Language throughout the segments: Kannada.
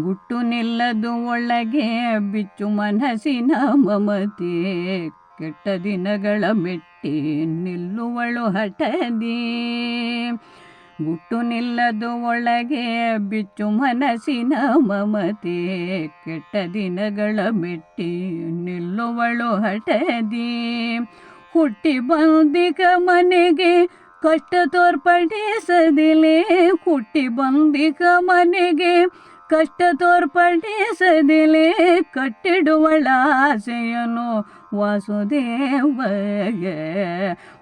ಗುಟ್ಟು ನಿಲ್ಲದು ಒಳಗೆ ಬಿಚ್ಚು ಮನಸ್ಸಿನ ಮಮತೆ. ಕೆಟ್ಟ ದಿನಗಳ ಮೆಟ್ಟಿ ನಿಲ್ಲುವಳು ಹಠದಿ. ಗುಟ್ಟು ನಿಲ್ಲದು ಒಳಗೆ ಬಿಚ್ಚು ಮನಸ್ಸಿನ ಮಮತೆ. ಕೆಟ್ಟ ದಿನಗಳ ಮೆಟ್ಟಿ ನಿಲ್ಲುವಳು ಹಠದಿ. ಹುಟ್ಟಿ ಬಂದಿಗ ಮನೆಗೆ ಕಷ್ಟ ತೋರ್ಪಡಿಸದಿಲೆ. ಹುಟ್ಟಿ ಬಂದಿಗ ಮನೆಗೆ ಕಷ್ಟ ತೋರ್ಪಡಿಸದಿಲೆ ಕಟ್ಟಿಡುವಳ ಆಸೆಯನು ವಾಸುದೇವಗೆ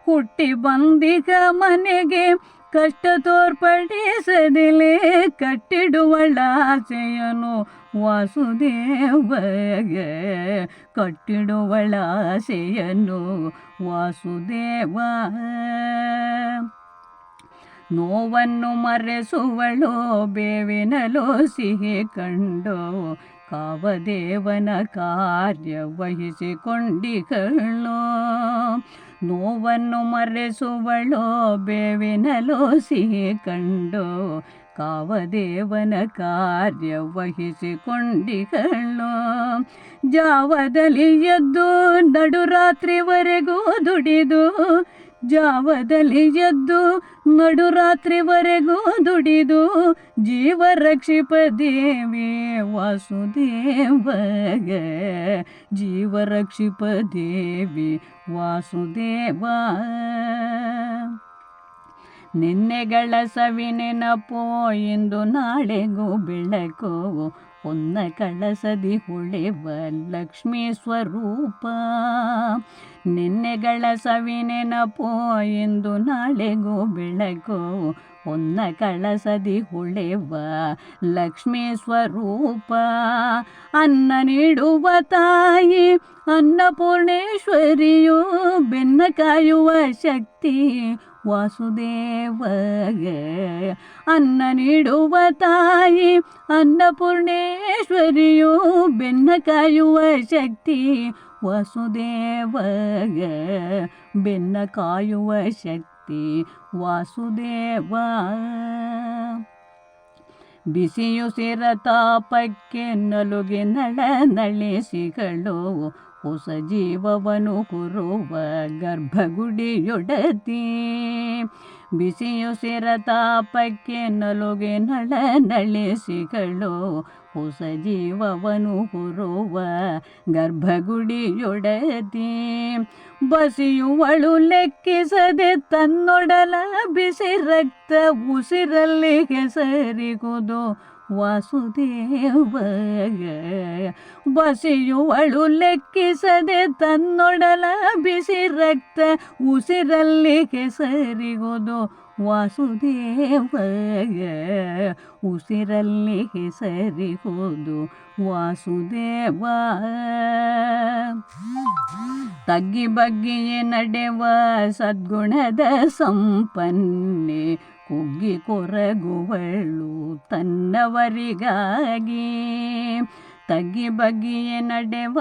ಹುಟ್ಟಿ ಬಂದಿಗ ಮನೆಗೆ ಕಷ್ಟ ತೋರ್ಪಡಿಸದಿಲೆ ಕಟ್ಟಿಡುವಳ ಆಸೆಯನು ವಾಸುದೇವಗೆ ಕಟ್ಟಿಡುವಳ ಆಸೆಯನು ವಾಸುದೇವ. ನೋವನ್ನು ಮರೆಸುವಳು, ಬೇವಿನಲು ಸಿಹಿ ಕಂಡು. ಕಾವದೇವನ ಕಾರ್ಯ ವಹಿಸಿಕೊಂಡಿಗಳು ನೋವನ್ನು ಮರೆಸುವಳು, ಬೇವಿನಲು ಸಿಹಿ ಕಂಡು. ಕಾವದೇವನ ಕಾರ್ಯ ವಹಿಸಿಕೊಂಡಿಗಳು ಜಾವದಲ್ಲಿ ಎದ್ದು ನಡುರಾತ್ರಿವರೆಗೂ ದುಡಿದು ಜಾವದಲ್ಲಿ ಎದ್ದು ನಡುರಾತ್ರಿವರೆಗೂ ದುಡಿದು ಜೀವ ರಕ್ಷಿಪ ದೇವಿ ವಾಸುದೇವಗೆ. ಜೀವ ರಕ್ಷಿಪ ದೇವಿ ವಾಸುದೇವ. ನಿನ್ನೆಗಳ ಸವಿ ನೆನಪೋ ಇಂದು ನಾಳೆಗೂ ಬೆಳಕೋ ಹೊನ್ನ ಕಳಸದಿ ಹೊಳೆವ ಲಕ್ಷ್ಮೀ ಸ್ವರೂಪ. ನಿನ್ನೆಗಳ ಸವಿ ನೆನಪೋ ಇಂದು ನಾಳೆಗೂ ಬೆಳಕು ಹೊನ್ನ ಕಳಸದಿ ಹೊಳೆವ ಲಕ್ಷ್ಮೀ ಸ್ವರೂಪ ಅನ್ನ ನೀಡುವ ತಾಯಿ ಅನ್ನಪೂರ್ಣೇಶ್ವರಿಯು ಬೆನ್ನ ಕಾಯುವ ಶಕ್ತಿ ವಾಸುದೇವಗೆ ಅನ್ನ ನೀಡುವ ತಾಯಿ ಅನ್ನಪೂರ್ಣೇಶ್ವರಿಯು ಬೆನ್ನ ಕಾಯುವ ಶಕ್ತಿ ವಾಸುದೇವಗೆ ಬೆನ್ನ ಕಾಯುವ ಶಕ್ತಿ ವಾಸುದೇವ. ಬಿಸಿಯುಸಿರ ತಾಪಕ್ಕೆ ನಲುಗೆ ನಳ ನಳಿಸಿಗಳು. ಹೊಸ ಜೀವವನು ಕುರುವ ಗರ್ಭಗುಡಿಯೊಡತಿ. ಬಿಸಿಯುಸಿರ ತಾಪಕ್ಕೆ ನಲುಗೆ ನಳ ನಳಿಸಿಗಳು. ಹೊಸ ಜೀವವನು ಕುರುವ ಗರ್ಭಗುಡಿಯೊಡತಿ. ಬಸಿಯುವಳು ಲೆಕ್ಕಿಸದೆ ತನ್ನೊಡಲ ಬಿಸಿ ರಕ್ತ ಉಸಿರಲ್ಲಿ ಹೆಸರಿಗುವುದು ವಾಸುದೇವಗೆ ಬಸಿಯುವಳು ಲೆಕ್ಕಿಸದೆ ತನ್ನೊಡಲ ಬಿಸಿ ರಕ್ತ ಉಸಿರಲ್ಲಿ ಕೆಸರಿಗೋದು. ವಾಸುದೇವ ಉಸಿರಲ್ಲಿ ಕೆಸರಿಗೋದು. ವಾಸುದೇವ. ತಗ್ಗಿ ಬಗ್ಗಿಯೇ ನಡೆವ ಸದ್ಗುಣದ ಸಂಪನ್ನೆ ಕುಗ್ಗಿ ಕೊರಗುವಳು ತನ್ನವರಿಗಾಗಿ. ತಗ್ಗಿ ಬಗ್ಗಿಯೇ ನಡೆವ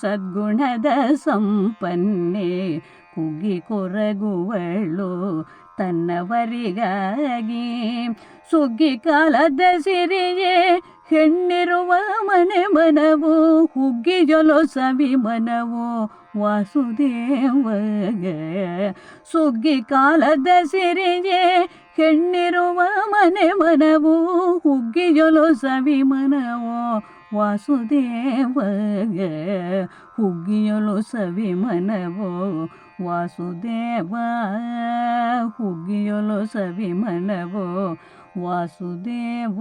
ಸದ್ಗುಣದ ಸಂಪನ್ನೆ ಕುಗ್ಗಿ ಕೊರಗುವಳು ತನ್ನವರಿಗಾಗಿ. ಸುಗ್ಗಿ ಕಾಲದ ಸಿರಿಯೇ ಹೆಣ್ಣಿರುವ ಮನೆ ಮನವು, ಹುಗ್ಗಿ ಜೊಲೋ ಸವಿ ಮನವು ವಾಸುದೇವಗ. ಸುಗ್ಗಿ ಕಾಲದ ಸಿರಿಯೇ ಹೆಣ್ಣಿರುವ ಮನೆ ಮನವು ಹುಗ್ಗಿಯೊಲು ಸವಿ ಮನವು ವಾಸುದೇವಗೆ ಹುಗ್ಗಿಯೊಲು ಸವಿ ಮನವೋ ವಾಸುದೇವ ಹುಗ್ಗಿಯೊಲು ಸವಿ ಮನವೋ ವಾಸುದೇವ.